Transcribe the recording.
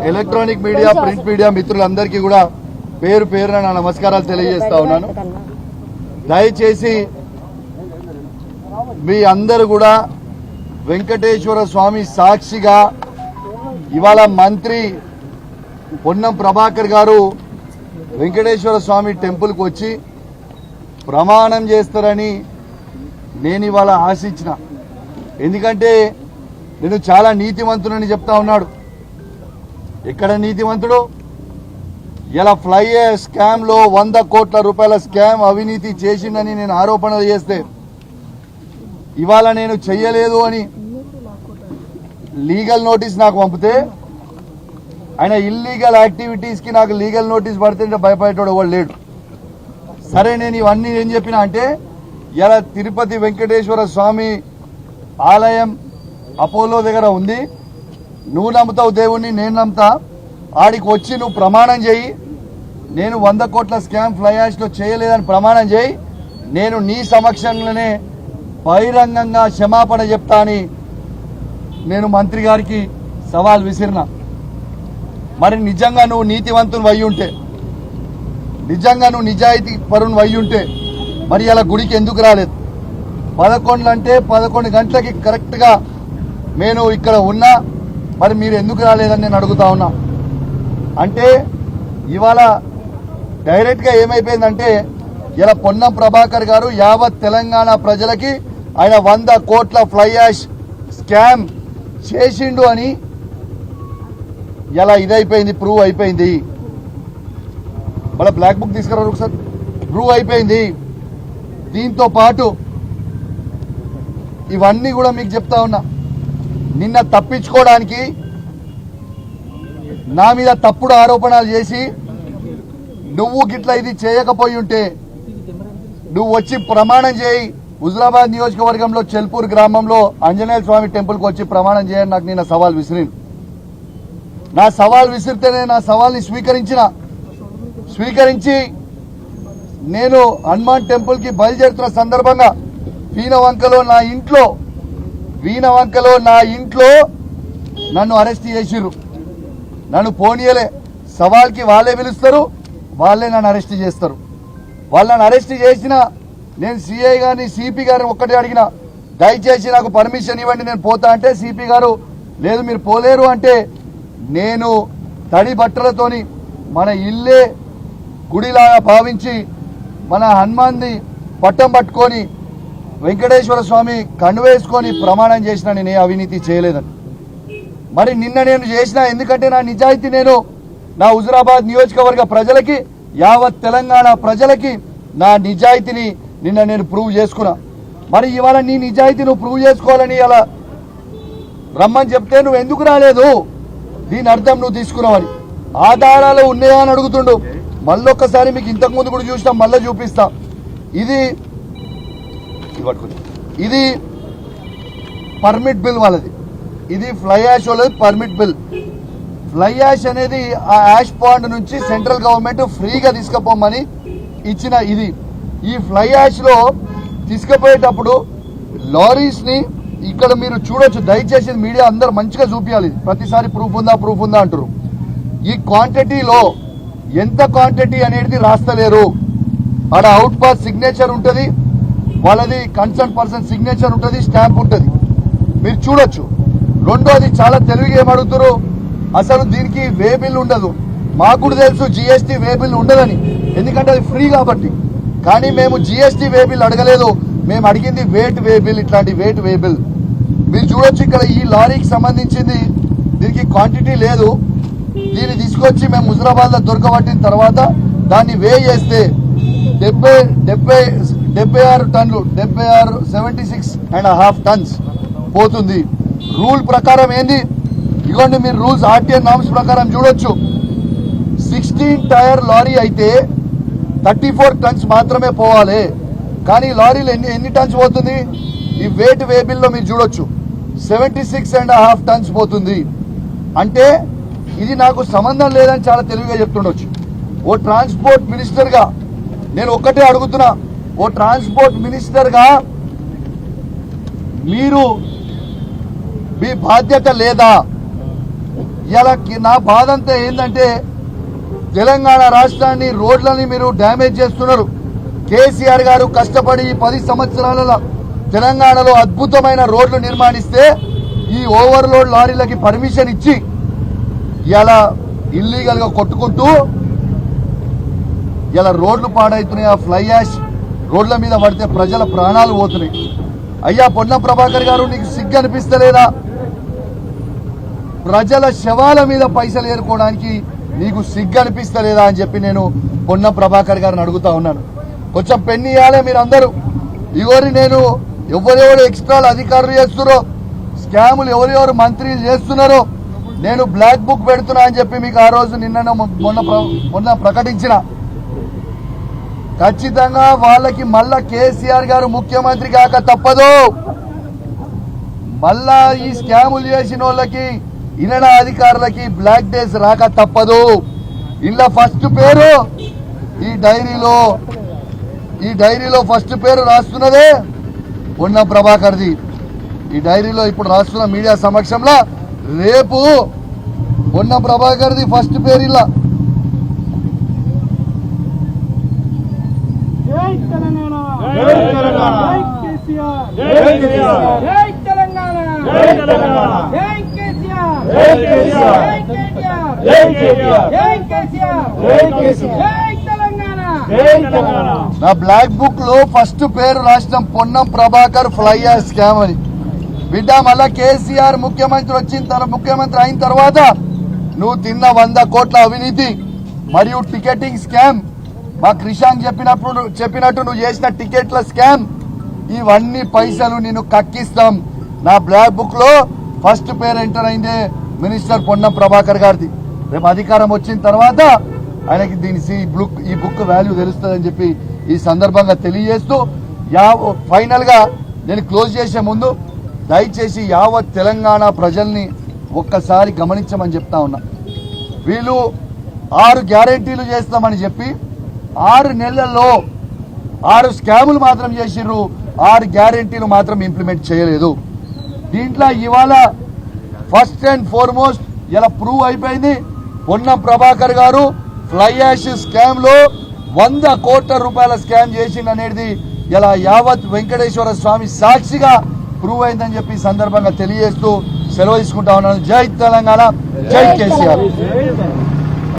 Electronic media print media మిత్రులందరికీ కూడా పేరు పేరున నా నమస్కారాలు తెలియజేస్తా ఉన్నాను. దయచేసి మీ అందరూ కూడా వెంకటేశ్వర స్వామి సాక్షిగా ఇవాళ మంత్రి పొన్నం ప్రభాకర్ గారు వెంకటేశ్వర స్వామి టెంపుల్కి వచ్చి ప్రమాణం చేస్తారని నేను ఇవాళ ఆశించిన. ఎందుకంటే నేను చాలా నీతివంతునని చెప్తా ఉన్నాడు. ఎక్కడ నీతివంతుడు ఇలా ఫ్లై స్కామ్లో వంద కోట్ల రూపాయల స్కామ్ అవినీతి చేసిందని నేను ఆరోపణలు చేస్తే ఇవాళ నేను చెయ్యలేదు అని లీగల్ నోటీస్ నాకు పంపితే ఆయన ఇల్లీగల్ యాక్టివిటీస్కి నాకు లీగల్ నోటీస్ పడితే భయపడేటోడు ఎవడు లేడు. సరే నేను ఇవన్నీ ఏం చెప్పినా అంటే ఇలా తిరుపతి వెంకటేశ్వర స్వామి ఆలయం అపోలో దగ్గర ఉంది. నువ్వు నమ్ముతావు దేవుణ్ణి నేను నమ్ముతా. ఆడికి వచ్చి నువ్వు ప్రమాణం చేయి. నేను వంద కోట్ల స్కామ్ ఫ్లై లో చేయలేదని ప్రమాణం చేయి. నేను నీ సమక్షంలోనే బహిరంగంగా క్షమాపణ చెప్తా అని నేను మంత్రి గారికి సవాల్ విసిరిన. మరి నిజంగా నువ్వు నీతివంతుని వయ్యి ఉంటే నిజంగా నువ్వు నిజాయితీ పరుని వయ్యి ఉంటే మరి అలా గుడికి ఎందుకు రాలేదు? పదకొండు అంటే పదకొండు గంటలకి కరెక్ట్గా నేను ఇక్కడ ఉన్నా. మరి మీరు ఎందుకు రాలేదని నేను అడుగుతా ఉన్నా. అంటే ఇవాళ డైరెక్ట్గా ఏమైపోయిందంటే ఇలా పొన్నం ప్రభాకర్ గారు యావత్ తెలంగాణ ప్రజలకి ఆయన వంద కోట్ల ఫ్లై యాష్ స్కామ్ చేసిండు అని ఇలా ఇదైపోయింది ప్రూవ్ అయిపోయింది. మళ్ళీ బ్లాక్ బుక్ తీసుకురారు ఒకసారి. ప్రూవ్ అయిపోయింది. దీంతో పాటు ఇవన్నీ కూడా మీకు చెప్తా ఉన్నా. నిన్న తప్పించుకోవడానికి నా మీద తప్పుడు ఆరోపణలు చేసి నువ్వు గిట్ల ఇది చేయకపోయి ఉంటే నువ్వు వచ్చి ప్రమాణం చేయి. హుజరాబాద్ నియోజకవర్గంలో చెల్పూర్ గ్రామంలో ఆంజనేయ స్వామి టెంపుల్కి వచ్చి ప్రమాణం చేయని నాకు నిన్న సవాల్ విసిరి నా సవాల్ విసిరితేనే నా సవాల్ని స్వీకరించిన. స్వీకరించి నేను హనుమాన్ టెంపుల్కి బయలుదేరుతున్న సందర్భంగా వీణవంకలో నా ఇంట్లో వీణవంకలో నా ఇంట్లో నన్ను అరెస్ట్ చేసిర్రు. నన్ను పోనీయలే. సవాల్కి వాళ్ళే పిలుస్తారు వాళ్ళే నన్ను అరెస్ట్ చేస్తారు. వాళ్ళని అరెస్ట్ చేసిన నేను సిఐ గారిని సిపి గారిని ఒక్కటే అడిగిన దయచేసి నాకు పర్మిషన్ ఇవ్వండి నేను పోతా అంటే సిపి గారు లేదు మీరు పోలేరు అంటే నేను తడి బట్టలతోని మన ఇల్లే గుడిలాగా భావించి మన హనుమాన్ని పట్టం పట్టుకొని వెంకటేశ్వర స్వామి వేసుకొని ప్రమాణం చేసిన నేను అవినీతి చేయలేదని. మరి నిన్న నేను చేసిన ఎందుకంటే నా నిజాయితీ నేను నా హుజురాబాద్ నియోజకవర్గ ప్రజలకి యావత్ తెలంగాణ ప్రజలకి నా నిజాయితీని నిన్న నేను ప్రూవ్ చేసుకున్నా. మరి ఇవాళ నీ నిజాయితీ నువ్వు ప్రూవ్ చేసుకోవాలని అలా రమ్మని చెప్తే నువ్వు ఎందుకు రాలేదు? దీని అర్థం నువ్వు తీసుకున్నావని ఆధారాలు ఉన్నాయా అని అడుగుతుండు. మళ్ళొక్కసారి మీకు ఇంతకు ముందు కూడా చూసినా మళ్ళీ చూపిస్తా. ఇది ఇది ఇది పర్మిట్ బిల్ వాళ్ళది. ఇది ఫ్లై యాష్ వాళ్ళది పర్మిట్ బిల్ ఫ్లై యాష్ అనేది ఆ యాష్ పాండ్ నుంచి సెంట్రల్ గవర్నమెంట్ ఫ్రీగా తీసుకుపోమని ఇచ్చిన ఇది. ఈ ఫ్లై యాష్లో తీసుకుపోయేటప్పుడు లారీస్ని ఇక్కడ మీరు చూడొచ్చు. దయచేసి మీడియా అందరు మంచిగా చూపించాలి ప్రతిసారి ప్రూఫ్ ఉందా ప్రూఫ్ ఉందా అంటారు ఈ క్వాంటిటీలో ఎంత క్వాంటిటీ అనేది రాస్తలేరు. ఆడ అవుట్ పాస్ సిగ్నేచర్ ఉంటుంది. వాళ్ళది కన్సర్న్ పర్సన్ సిగ్నేచర్ ఉంటుంది స్టాంప్ ఉంటుంది. మీరు చూడొచ్చు. రెండోది చాలా తెలివిగా ఏమడుగుతారు అసలు దీనికి వే బిల్ ఉండదు. మాకు కూడా తెలుసు జిఎస్టీ వే బిల్ ఉండదని. ఎందుకంటే అది ఫ్రీ కాబట్టి. కానీ మేము జిఎస్టీ వే బిల్ అడగలేదు. మేము అడిగింది వేట్ వే బిల్ ఇట్లాంటి వేట్ వే బిల్. మీరు చూడొచ్చు ఇక్కడ ఈ లారీకి సంబంధించింది. దీనికి క్వాంటిటీ లేదు. దీన్ని తీసుకొచ్చి మేము హుజరాబాద్లో దొరకబట్టిన తర్వాత దాన్ని వే చేస్తే డెబ్బై డెబ్బై డెబ్బై ఆరు టన్నులు డెబ్బై ఆరు seventy six and half tons పోతుంది. రూల్ ప్రకారం ఏంది? ఇదిగోండి మీరు రూల్స్ ఆర్టీఎన్ నామ్స్ ప్రకారం చూడొచ్చు. సిక్స్టీన్ టైర్ లారీ అయితే థర్టీ ఫోర్ టన్స్ మాత్రమే పోవాలి. కానీ లారీలు ఎన్ని ఎన్ని టన్స్ పోతుంది? ఈ వెయిట్ వేబిల్లో మీరు చూడొచ్చు. Seventy six and half tons పోతుంది. అంటే ఇది నాకు సంబంధం లేదని చాలా తెలివిగా చెప్తుండొచ్చు. ఓ ట్రాన్స్పోర్ట్ మినిస్టర్గా నేను ఒక్కటే అడుగుతున్నా. ఓ ట్రాన్స్పోర్ట్ మినిస్టర్గా మీరు మీ బాధ్యత లేదా? ఇలా నా బాధ అంతా ఏంటంటే తెలంగాణ రాష్ట్రాన్ని రోడ్లని మీరు డ్యామేజ్ చేస్తున్నారు. కేసీఆర్ గారు కష్టపడి ఈ పది సంవత్సరాలలో తెలంగాణలో అద్భుతమైన రోడ్లు నిర్మాణిస్తే ఈ ఓవర్లోడ్ లారీలకి పర్మిషన్ ఇచ్చి ఇలా ఇల్లీగల్గా కొట్టుకుంటూ ఇలా రోడ్లు పాడైతున్నాయి ఆ ఫ్లై యాష్ రోడ్ల మీద పడితే ప్రజల ప్రాణాలు పోతున్నాయి. అయ్యా పొన్న ప్రభాకర్ గారు నీకు సిగ్గు అనిపిస్తలేదా? ప్రజల శవాల మీద పైసలు ఏరుకోవడానికి నీకు సిగ్గు అనిపిస్తలేదా అని చెప్పి నేను పొన్న ప్రభాకర్ గారిని అడుగుతా ఉన్నాను. కొంచెం పెన్ను ఇవ్వాలి మీరు అందరూ ఇవరి నేను ఎవరెవరు ఎక్స్ట్రాలు అధికారులు చేస్తున్నారో స్కాములు ఎవరెవరు మంత్రులు చేస్తున్నారో నేను బ్లాక్ బుక్ పెడుతున్నా అని చెప్పి మీకు ఆ రోజు నిన్న మొన్న మొన్న ప్రకటించిన ఖచ్చితంగా వాళ్ళకి మళ్ళా కేసీఆర్ గారు ముఖ్యమంత్రి కాక తప్పదు. మళ్ళా ఈ స్కాములు చేసిన వాళ్ళకి ఇనడ అధికారులకి బ్లాక్ డేస్ రాక తప్పదు. ఇలా ఫస్ట్ పేరు ఈ డైరీలో ఈ డైరీలో ఫస్ట్ పేరు రాస్తున్నదే పొన్న ప్రభాకర్ది. ఈ డైరీలో ఇప్పుడు రాస్తున్న మీడియా సమక్షంలో రేపు పొన్న ప్రభాకర్ది ఫస్ట్ పేరు ఇలా తెలంగాణ జై తెలంగాణ. జై కేసీఆర్ జై కేసీఆర్. జై తెలంగాణ జై తెలంగాణ. జై కేసీఆర్ జై కేసీఆర్. జై కేటీఆర్ జై కేటీఆర్. జై కేసీఆర్ జై కేసీఆర్. జై తెలంగాణ జై తెలంగాణ నా బ్లాక్ బుక్లో ఫస్ట్ పేరు రాసిన పొన్నం ప్రభాకర్ ఫ్లైయర్ స్కామ్ అని బిడ్డ మళ్ళా కేసీఆర్ ముఖ్యమంత్రి వచ్చిన తర్వాత ముఖ్యమంత్రి అయిన తర్వాత నువ్వు తిన్న వంద కోట్ల అవినీతి మరియు టికెటింగ్ స్కామ్ మా క్రిషాంక్ చెప్పినప్పుడు చెప్పినట్టు నువ్వు చేసిన టికెట్ల స్కామ్. ఇవన్నీ పైసలు నేను కక్కిస్తాం. నా బ్లాక్ బుక్లో ఫస్ట్ పేరు ఎంటర్ అయిందే మినిస్టర్ పొన్నం ప్రభాకర్ గారిది. రేపు అధికారం వచ్చిన తర్వాత ఆయనకి దీని ఈ బుక్ ఈ బుక్ వాల్యూ తెలుస్తుందని చెప్పి ఈ సందర్భంగా తెలియజేస్తూ యా ఫైనల్గా నేను క్లోజ్ చేసే ముందు దయచేసి యావత్ తెలంగాణ ప్రజల్ని ఒక్కసారి గమనించమని చెప్తా ఉన్నా. వీళ్ళు ఆరు గ్యారెంటీలు చేస్తామని చెప్పి ఆరు నెలల్లో ఆరు స్కాములు మాత్రం చేసిర్రు. ఆరు గ్యారెంటీలు మాత్రం ఇంప్లిమెంట్ చేయలేదు. దీంట్లో ఇవాళ ఫస్ట్ అండ్ ఫార్మోస్ట్ ఇలా ప్రూవ్ అయిపోయింది. పొన్నం ప్రభాకర్ గారు ఫ్లై యాష్ స్కామ్లో వంద కోట్ల రూపాయల స్కామ్ చేసింది అనేది ఇలా యావత్ వెంకటేశ్వర స్వామి సాక్షిగా ప్రూవ్ అయిందని చెప్పి సందర్భంగా తెలియజేస్తూ సెలవు తీసుకుంటా ఉన్నాను. జై తెలంగాణ. జై కేసీఆర్.